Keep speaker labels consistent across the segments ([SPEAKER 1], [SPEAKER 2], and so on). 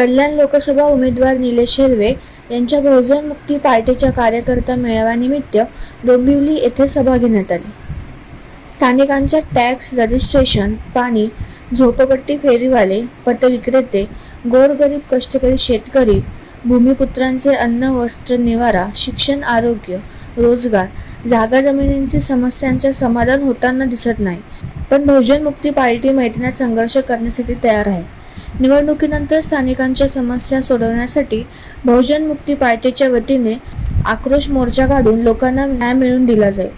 [SPEAKER 1] कल्याण लोकसभा उमेदवार निलेश हेलवे यांच्या बहुजन मुक्ती पार्टीच्या कार्यकर्ता मेळाव्यानिमित्त डोंबिवली येथे सभा घेण्यात आली. स्थानिकांच्या टॅक्स रजिस्ट्रेशन पाणी झोपपट्टी फेरीवाले पतविक्रेते गोरगरीब कष्टकरी शेतकरी भूमिपुत्रांचे अन्न वस्त्र निवारा शिक्षण आरोग्य रोजगार जागा जमिनींची समस्यांचे समाधान होताना दिसत नाही. पण बहुजन मुक्ती पार्टी मैदानात संघर्ष करण्यासाठी तयार आहे. निवडणुकीनंतर स्थानिकांच्या समस्या सोडवण्यासाठी बहुजन मुक्ती पार्टीच्या वतीने आक्रोश मोर्चा काढून लोकांना न्याय मिळवून दिला जाईल.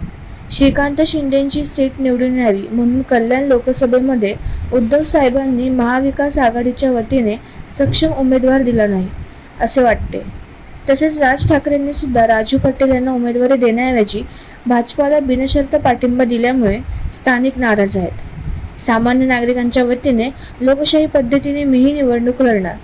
[SPEAKER 1] श्रीकांत शिंदेची सीट निवडून यावी म्हणून कल्याण लोकसभेमध्ये उद्धव साहेबांनी महाविकास आघाडीच्या वतीने सक्षम उमेदवार दिला नाही असे वाटते. तसेच राज ठाकरेंनी सुद्धा राजू पटेल यांना उमेदवारी देण्याऐवजी भाजपाला बिनशर्त पाठिंबा दिल्यामुळे स्थानिक नाराज आहेत. सामान्य नागरिकांच्या वतीने लोकशाही पद्धतीने मीही निवडणूक लढणार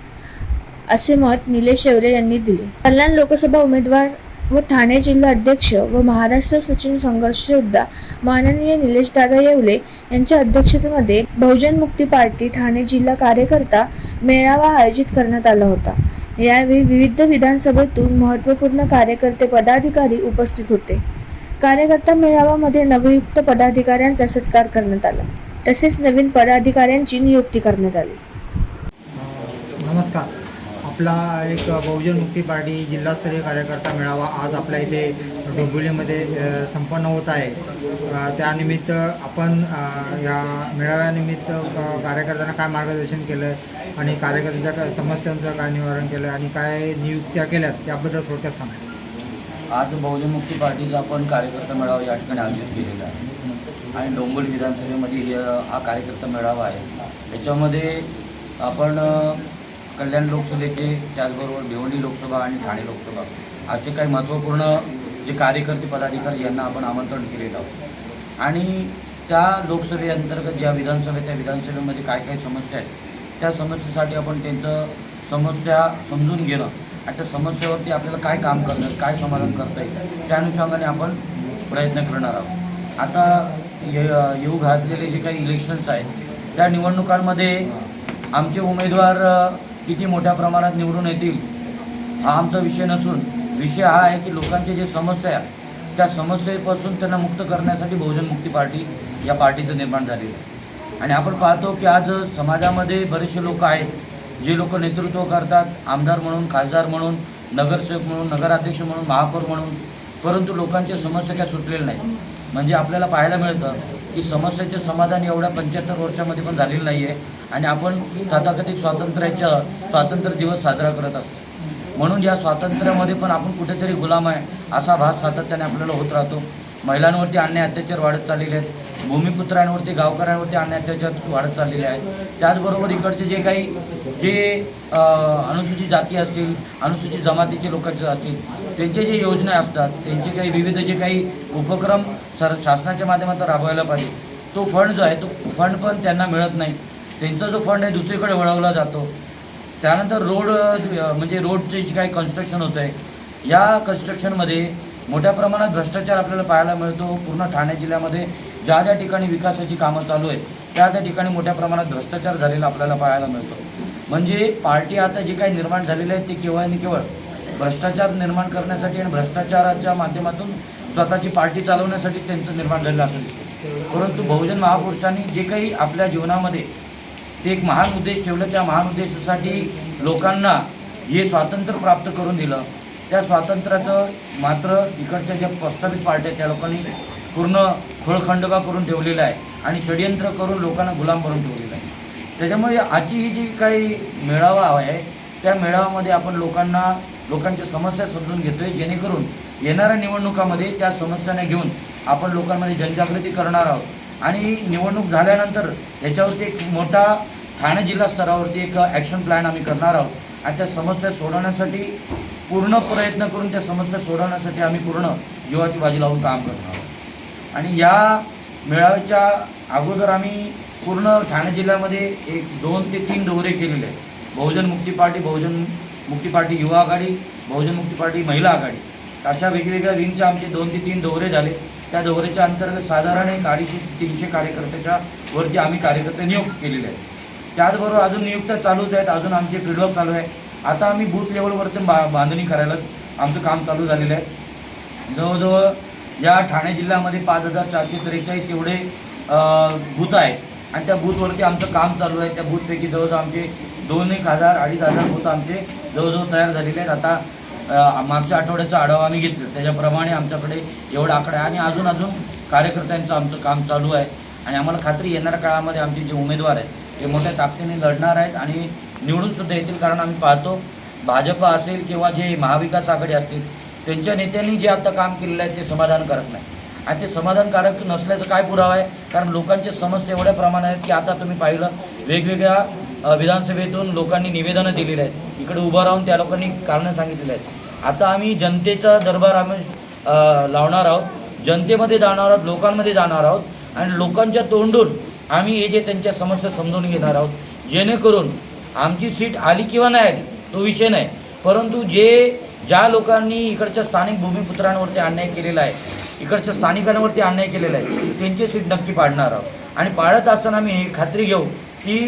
[SPEAKER 1] असे मत निलेश येवले यांनी दिले. कल्याण लोकसभा उमेदवार व ठाणे जिल्हा अध्यक्ष व महाराष्ट्र सचिव संघर्ष योद्धा माननीय निलेश दादा येवले यांच्या अध्यक्षतेमध्ये बहुजन मुक्ती पार्टी ठाणे जिल्हा कार्यकर्ता मेळावा आयोजित करण्यात आला होता. यावेळी विविध विधानसभेतून महत्त्वपूर्ण कार्यकर्ते पदाधिकारी उपस्थित होते. कार्यकर्ता मेळाव्यामध्ये नवयुक्त पदाधिकाऱ्यांचा सत्कार करण्यात आला. तसेच नवीन पदाधिकाऱ्यांची नियुक्ती करण्यात आली.
[SPEAKER 2] नमस्कार. आपला एक बहुजन मुक्ती पार्टी जिल्हास्तरीय कार्यकर्ता मेळावा आज आपल्या इथे डोंबिवलीमध्ये संपन्न होत आहे. त्यानिमित्त आपण या मेळाव्यानिमित्त कार्यकर्त्यांना काय मार्गदर्शन केलं आणि कार्यकर्त्यांच्या काय समस्यांचं काय निवारण केलं आणि काय नियुक्त्या केल्यात त्याबद्दल थोडक्यात सांगा.
[SPEAKER 3] आज बहुजन मुक्ती पार्टीचा आपण कार्यकर्ता मेळावा या ठिकाणी आयोजित केलेला आहे. आणि डोंबिवली विधानसभेमध्ये हे- हा कार्यकर्ता मेळावा आहे. याच्यामध्ये आपण कल्याण लोकसभेचे त्याचबरोबर भिवंडी लोकसभा आणि ठाणे लोकसभा असे काही महत्त्वपूर्ण जे कार्यकर्ते पदाधिकारी यांना आपण आमंत्रण केलेलं आहोत. आणि त्या लोकसभेअंतर्गत ज्या विधानसभे त्या विधानसभेमध्ये काय काय समस्या आहेत त्या समस्येसाठी आपण त्यांचं समस्या समजून घेणं आणि त्या समस्येवरती आपल्याला काय काम करणं काय समाधान करता येईल त्या अनुषंगाने आपण प्रयत्न करणार आहोत. आता ये येऊ घातलेले जे काही इलेक्शन्स आहेत त्या निवडणुकांमध्ये आमचे उमेदवार किती मोठ्या प्रमाणात निवडून येतील हा आमचा विषय नसून विषय हा आहे की लोकांचे जे समस्या आहे त्या समस्येपासून त्यांना मुक्त करण्यासाठी बहुजन मुक्ती पार्टी या पार्टीचं निर्माण झालेलं आहे. आणि आपण पाहतो की आज समाजामध्ये बरेचसे लोक आहेत जे लोक नेतृत्व करतात आमदार म्हणून खासदार म्हणून नगरसेवक म्हणून नगराध्यक्ष म्हणून महापौर म्हणून परंतु लोकांच्या समस्या काय सुटलेल्या नाहीत. म्हणजे आपल्याला पाहायला मिळतं की समस्येचे समाधान एवढ्या पंच्याहत्तर वर्षामध्ये पण झालेलं नाही आहे आणि आपण तथाकथित स्वातंत्र्याच्या स्वातंत्र्य दिवस साजरा करत असतो. म्हणून या स्वातंत्र्यामध्ये पण आपण कुठेतरी गुलाम आहे असा भास सातत्याने आपल्याला होत राहतो. महिलांवरती अन्याय अत्याचार वाढत चाललेले आहेत. भूमिपुत्रांवरती गावकऱ्यांवरती अन्याय अत्याचार वाढत चाललेले आहेत. त्याचबरोबर इकडचे जे काही जे अनुसूचित जाती असतील अनुसूचित जमातीचे लोकांचे असतील त्यांचे जे योजना असतात त्यांचे काही विविध जे काही उपक्रम सर शासनाच्या माध्यमातून राबवायला पाहिजे. तो फंड जो आहे तो फंड पण त्यांना मिळत नाही. त्यांचा जो फंड आहे दुसरीकडे वळवला जातो. त्यानंतर रोड म्हणजे रोडचे जे काही कन्स्ट्रक्शन होतं आहे या कन्स्ट्रक्शनमध्ये मोठ्या प्रमाणात भ्रष्टाचार आपल्याला पाहायला मिळतो. पूर्ण ठाणे जिल्ह्यामध्ये ज्या ज्या ठिकाणी विकासाची कामं चालू आहेत त्या त्या ठिकाणी मोठ्या प्रमाणात भ्रष्टाचार झालेला आपल्याला पाहायला मिळतो. म्हणजे पार्टी आता जे काही निर्माण झालेले आहेत ते केवळ आणि केवळ भ्रष्टाचार निर्माण करण्यासाठी आणि भ्रष्टाचाराच्या माध्यमातून स्वतःची पार्टी चालवण्यासाठी त्यांचं निर्माण झालेलं असं दिसतं परंतु बहुजन महापुरुषांनी जे काही आपल्या जीवनामध्ये ते एक महान उद्देश ठेवलं त्या महान उद्देशासाठी लोकांना हे स्वातंत्र्य प्राप्त करून दिलं. त्या स्वातंत्र्याचं मात्र इकडच्या ज्या प्रस्तावित पार्ट्या त्या लोकांनी पूर्ण खोळखंडोबा करून ठेवलेला आहे आणि षडयंत्र करून लोकांना गुलाम करून ठेवलेलं आहे. त्याच्यामुळे आजची ही जी काही मेळावा आहे त्या मेळाव्यामध्ये आपण लोकांना लोकांच्या समस्या समजून घेतोय जेणेकरून येणाऱ्या निवडणुकामध्ये त्या समस्यांना घेऊन आपण लोकांमध्ये जनजागृती करणार आहोत. आणि निवडणूक झाल्यानंतर याच्यावरती एक मोठा ठाणे जिल्हा स्तरावरती एक ॲक्शन प्लॅन आम्ही करणार आहोत. आणि त्या समस्या सोडवण्यासाठी पूर्ण प्रयत्न करून त्या समस्या सोडवण्यासाठी आम्ही पूर्ण जीवाची बाजी लावून काम करणार आहोत. आणि या मेळाव्याच्या अगोदर आम्ही पूर्ण ठाणे जिल्ह्यामध्ये एक दोन ते तीन दौरे केलेले आहेत. बहुजन मुक्ती पार्टी बहुजन मुक्ती पार्टी युवा आघाडी बहुजन मुक्ती पार्टी महिला आघाडी. अशा वेगवेगळ्या विंगच्या आमचे दोन ते तीन दौरे झाले. त्या दौऱ्याच्या अंतर्गत साधारण एक अडीचशे तीनशे कार्यकर्त्याच्या वरती आम्ही कार्यकर्ते नियुक्त केलेले आहेत. त्याचबरोबर अजून नियुक्त्या चालूच आहेत. अजून आमचे फीडबॅक चालू आहे. आता आम्ही बूथ लेवलवरती बा बांधणी करायला आमचं काम चालू झालेलं आहे. जवळजवळ या ठाणे जिल्ह्यामध्ये पाच हजार चारशे त्रेचाळीस एवढे बूथ आहेत. आणि त्या बूथवरती आमचं काम चालू आहे. त्या बूथपैकी जवळजवळ आमचे दोन एक हजार अडीच हजार बूथ आमचे जवळजवळ तयार झालेले आहेत. आता मागच्या आठवड्याचा आढावा आम्ही घेतला. त्याच्याप्रमाणे आमच्याकडे एवढा आकडा आहे. आणि अजून अजून कार्यकर्त्यांचं आमचं काम चालू आहे. आणि आम्हाला खात्री येणाऱ्या काळामध्ये आमचे जे उमेदवार आहेत ते मोठ्या ताकदीने लढणार आहेत. आणि निवडूनसुद्धा येतील कारण आम्ही पाहतो भाजप असेल किंवा जे महाविकास आघाडी असतील त्यांच्या नेत्यांनी जे आता काम केलेलं आहे ते समाधानकारक नाही. आणि ते समाधानकारक नसल्याचं काय पुरावा आहे? कारण लोकांचे समस्या एवढ्या प्रमाणात आहेत की आता तुम्ही पाहिलं वेगवेगळ्या विधानसभेतून लोकांनी निवेदनं दिलेली आहेत. इकडे उभं राहून त्या लोकांनी कारणं सांगितलेली आहेत. आता आम्ही जनतेचा दरबार आम्ही लावणार आहोत. जनतेमध्ये जाणार आहोत लोकांमध्ये जाणार आहोत. आणि लोकांच्या तोंडून आम्ही हे जे त्यांच्या समस्या समजून घेणार आहोत जेणेकरून आमची सीट आली किंवा नाही आली तो विषय नाही. परंतु जे ज्या लोकांनी इकडच्या स्थानिक भूमिपुत्रांवरती अन्याय केलेला आहे इकडच्या स्थानिकांवरती अन्याय केलेला आहे त्यांची सीट नक्की पाडणार आहोत. आणि पाळत असताना आम्ही हे खात्री घेऊ की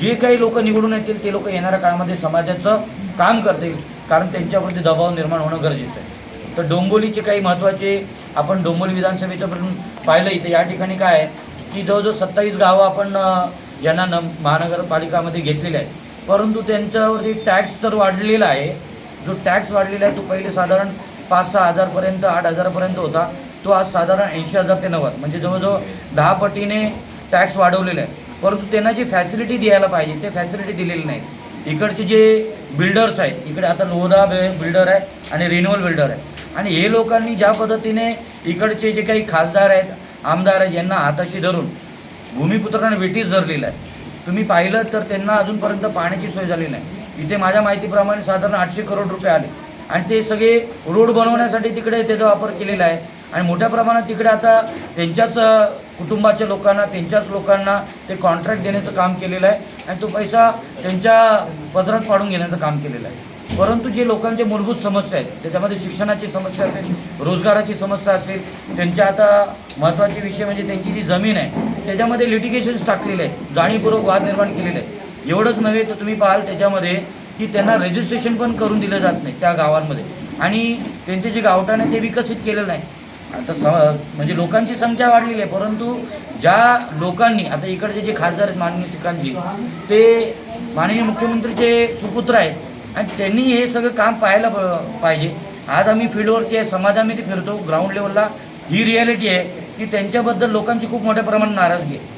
[SPEAKER 3] जे काही लोक निवडून येतील ते लोक येणाऱ्या काळामध्ये समाजाचं काम करतील. कारण त्यांच्यावरती दबाव निर्माण होणं गरजेचं आहे. तर डोंबोलीचे काही महत्त्वाचे आपण डोंबोली विधानसभेचं पण पाहिलं इथं. या ठिकाणी काय आहे की जवळजवळ सत्तावीस गावं आपण यांना न महानगरपालिकामध्ये घेतलेले आहेत. परंतु त्यांच्यावरती टॅक्स तर वाढलेला आहे. जो टॅक्स वाढलेला आहे तो पहिले साधारण पाच सहा हजारपर्यंत आठ हजारपर्यंत होता. तो आज साधारण ऐंशी हजार ते नव्वद म्हणजे जवळजवळ दहा पटीने टॅक्स वाढवलेला आहे. परंतु त्यांना जी फॅसिलिटी द्यायला पाहिजे ते फॅसिलिटी दिलेली नाही. इकडचे जे बिल्डर्स आहेत इकडे आता लोहदा बिल्डर आहे आणि रिन्युअल बिल्डर आहे. आणि हे लोकांनी ज्या पद्धतीने इकडचे जे काही खासदार आहेत आमदार आहेत यांना हाताशी धरून भूमिपुत्रांना वेटीस धरलेलं आहे. तुम्ही पाहिलं तर त्यांना अजूनपर्यंत पाण्याची सोय झाली नाही. इथे माझ्या माहितीप्रमाणे साधारण आठशे करोड रुपये आले. आणि ते सगळे रोड बनवण्यासाठी तिकडे त्याचा वापर केलेला आहे. आणि मोठ्या प्रमाणात तिकडे आता त्यांच्याच कुटुंबाच्या लोकांना त्यांच्याच लोकांना ते कॉन्ट्रॅक्ट देण्याचं काम केलेलं आहे. आणि तो पैसा त्यांच्या पदरात पाडून घेण्याचं काम केलेलं आहे. परंतु जे लोकांचे मूलभूत समस्या आहेत त्याच्यामध्ये शिक्षणाची समस्या असेल रोजगाराची समस्या असेल त्यांच्या आता महत्त्वाचे विषय म्हणजे त्यांची जी जमीन आहे त्याच्यामध्ये लिटिगेशन्स टाकलेले आहेत जाणीवपूर्वक वाद निर्माण केलेले आहेत. एवढंच नव्हे तर तुम्ही पाहाल त्याच्यामध्ये की त्यांना रजिस्ट्रेशन पण करून दिलं जात नाही त्या गावांमध्ये. आणि त्यांचे जे गावठाण आहे ते विकसित केलेलं नाही. आता स म्हणजे लोकांची संख्या वाढलेली आहे परंतु ज्या लोकांनी आता इकडचे जे खासदार आहेत माननीय श्रीकांतजी ते माननीय मुख्यमंत्रीचे सुपुत्र आहेत आणि त्यांनी हे सगळं काम पाहायला प- पाहिजे. आज आम्ही फील्डवरती आहे समाजामध्ये फिरतो ग्राउंड लेवलला ही रियालिटी आहे की त्यांच्याबद्दल लोकांची खूप मोठ्या प्रमाणात नाराजगी आहे.